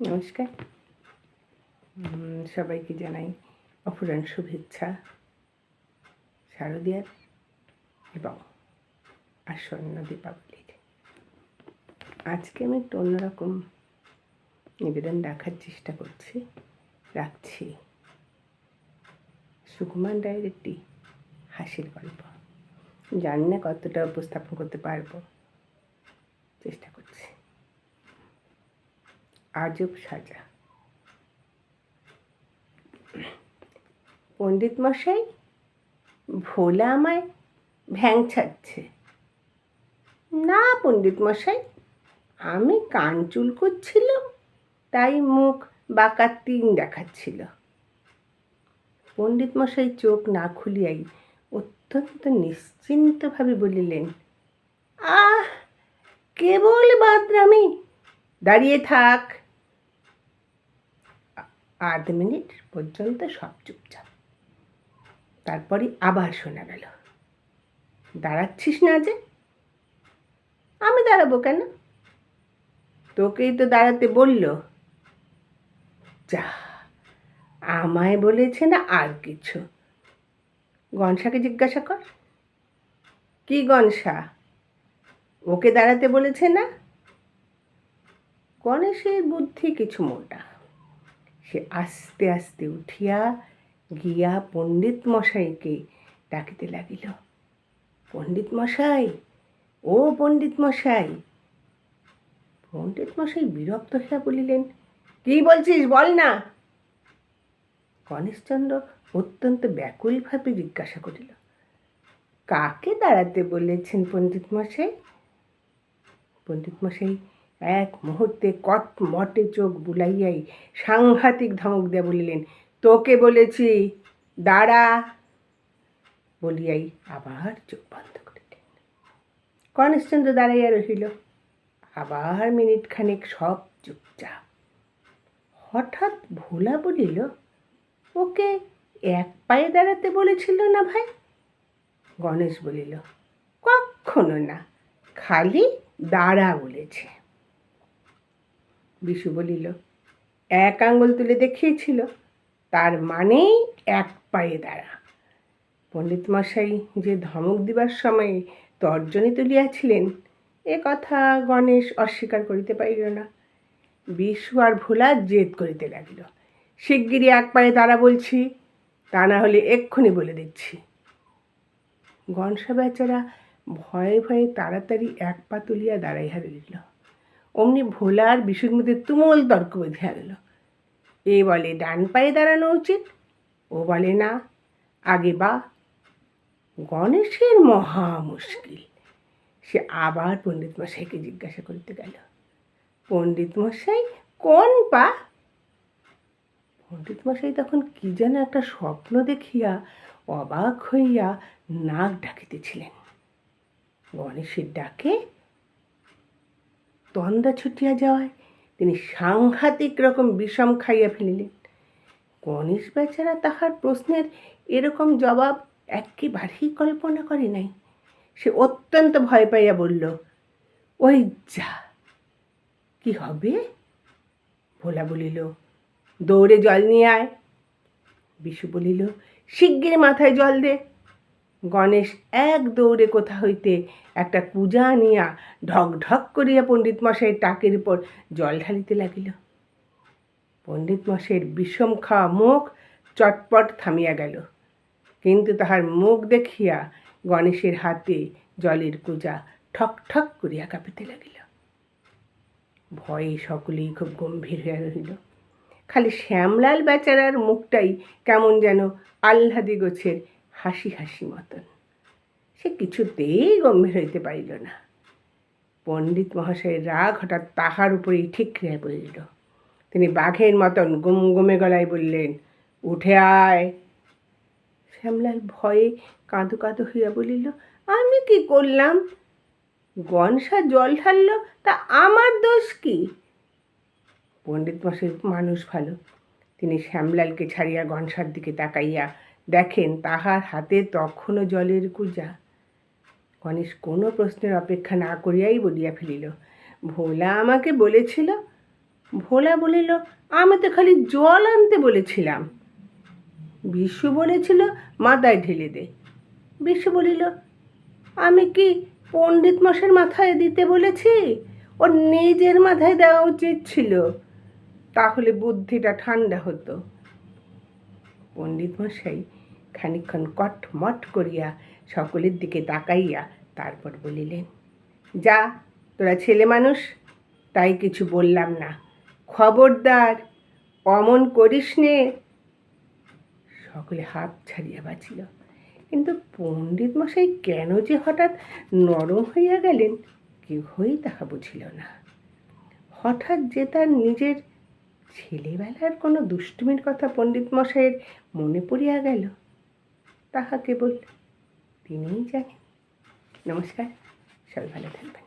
নমস্কার। সবাইকে জানাই অপরাণ শুভেচ্ছা, শারদীয়ার এবং আসন্ন দীপাবলির। আজকে আমি একটু অন্যরকম নিবেদন রাখার চেষ্টা করছি। রাখছি সুকুমার রায়ের একটি হাসির গল্প। জানি না কতটা উপস্থাপন করতে পারব চেষ্টা করছি আজব সাজা। পণ্ডিত মশাই, ভোলা আমায় ভ্যাং ছাড়ছে। না পণ্ডিত মশাই, আমি কান চুল করছিলাম তাই মুখ বাঁকা তিন দেখাচ্ছিল। পণ্ডিত মশাই চোখ না খুলিয়াই অত্যন্ত নিশ্চিন্তভাবে বলিলেন, আহ, কেবল বাদরামি, দাঁড়িয়ে থাক। আধ মিনিট পর্যন্ত সব চুপচাপ। তারপরে আবার শোনা গেল, দাঁড়াচ্ছিস না যে? আমি দাঁড়াবো কেন? তোকেই তো দাঁড়াতে বলল। যা, আমায় বলেছে না আর কিছু? গনসাকে জিজ্ঞাসা কর। কি গনসা? ওকে দাঁড়াতে বলেছে না? গণেশের বুদ্ধি কিছু মোটা? সে আস্তে আস্তে উঠিয়া গিয়া পণ্ডিত মশাইকে ডাকিতে লাগিল পণ্ডিত মশাই ও পণ্ডিত মশাই পণ্ডিত মশাই বিরক্ত হইয়া বলিলেন, কি বলছিস, বল না! গণেশচন্দ্র অত্যন্ত ব্যাকুলভাবে জিজ্ঞাসা করিল, কাকে দাঁড়াতে বলেছেন পণ্ডিত মশাই পণ্ডিত মশাই এক মুহূর্তে কট মটে চোখ বুলাইয়াই সাংঘাতিক ধমক দিয়া বলিলেন, তোকে বলেছি, দাঁড়া! বলিয়াই আবার চোখ বন্ধ করিলেন। গণেশচন্দ্র দাঁড়াইয়া রহিল। আবার মিনিট খানেক সব চুপচাপ। হঠাৎ ভোলা বলিল, ওকে এক পায়ে দাঁড়াতে বলেছিল না ভাই? গণেশ বলিল কখনো না, খালি দাঁড়া বলেছে। বিশু বলিল, এক আঙ্গুল তুলে দেখিয়েছিল, তার মানেই এক পায়ে দাঁড়া। পণ্ডিত মশাই যে ধমক দিবার সময়ে তর্জনী তুলিয়াছিলেন, এ কথা গণেশ অস্বীকার করিতে পারিল না। বিশু আর ভোলা জেদ করিতে লাগিল। শিগগিরই এক পায়ে দাঁড়া বলছি, তা না হলে এক্ষুনি বলে দিচ্ছি। গনসা বেচারা ভয়ে ভয়ে তাড়াতাড়ি এক পা তুলিয়া দাঁড়াইয়া রইল। অমনি ভোলা আর বিশুর মধ্যে তুমুল তর্ক বেঁধিয়া গেল এ বলে ডান পায়ে দাঁড়ানো উচিত, ও বলে না, আগে বা। গণেশের মহা মুশকিল। সে আবার পণ্ডিত মশাইকে জিজ্ঞাসা করিতে গেল, পণ্ডিত মশাই কোন পা? পণ্ডিত মশাই তখন কি যেন একটা স্বপ্ন দেখিয়া অবাক হইয়া নাক ডাকিতেছিলেন। গণেশের ডাকে তন্দা ছুটিয়া যাওয়ায় তিনি সাংঘাতিক রকম বিষম খাইয়া ফেলিলেন। গণেশ বেচারা তাহার প্রশ্নের এরকম জবাব একেবারেই কল্পনা করে নাই। সে অত্যন্ত ভয় পাইয়া বলল, ওই যা, কি হবে? ভোলা বলিল, দৌড়ে জল নিয়ে আয়। বিশু বলিল শিগগির মাথায় জল দে। গণেশ এক দৌড়ে কোথা হইতে একটা পূজা আনিয়া ঢক ঢক করিয়া পণ্ডিত মশাইয়ের টাকের উপর জল ঢালিতে লাগিল। পণ্ডিত মশাইয়ের বিষম খাওয়া মুখ চটপট থামিয়া গেল। কিন্তু তাহার মুখ দেখিয়া গণেশের হাতে জলের পূজা ঠক ঠক করিয়া কাঁপিতে লাগিল। ভয়ে সকলেই খুব গম্ভীর হইয়া রহিল। খালি শ্যামলাল বেচারার মুখটাই কেমন যেন আহ্লাদি গোছের হাসি হাসি মতন। সে কিছুতেই গম্ভীর হইতে পারিল না। পণ্ডিত মহাশয়ের রাগ হঠাৎ তাহার উপরেই ঠিকরিয়া পড়িল। তিনি বাঘের মতন গুম গুমে গলায় বললেন, উঠে আয়। শ্যামলাল ভয়ে কাঁদো কাঁদো হইয়া বলিল, আমি কি করলাম? গনসা জল ঢালল, তা আমার দোষ কি? পণ্ডিত মশাই মানুষ ভালো। তিনি শ্যামলালকে ছাড়িয়া গনসার দিকে তাকাইয়া দেখেন তাহার হাতে তখনও জলের কুজা গণেশ কোনো প্রশ্নের অপেক্ষা না করিয়াই বলিয়া ফেলিল, ভোলা আমাকে বলেছিল? ভোলা বলিল, আমি তো খালি জল আনতে বলেছিলাম। বিশু বলেছিল, মাথায় ঢেলে দে। বিশু বলিল, আমি কি পণ্ডিত মশাইয়ের মাথায় দিতে বলেছি? ওর নিজের মাথায় দেওয়া উচিত ছিল। তাহলে বুদ্ধিটা ঠান্ডা হতো। পণ্ডিত মশাই খানিকক্ষণ কটমট করিয়া সকলের দিকে তাকাইয়া তারপর বলিলেন, যা, তোরা ছেলে মানুষ, তাই কিছু বললাম না। খবরদার, অমন করিস নে। সকলে হাত ছাড়িয়া বাঁচিল। কিন্তু পণ্ডিত মশাই কেন যে হঠাৎ নরম হইয়া গেলেন, কেহই তাহা বুঝিল না। হঠাৎ যে তার নিজের ছেলেবেলার কোনো দুষ্টুমির কথা পণ্ডিত মশাইয়ের মনে পড়িয়া গেল তাহা কেবল তিনিই জানেন। নমস্কার সবাই ভালো থাকবেন।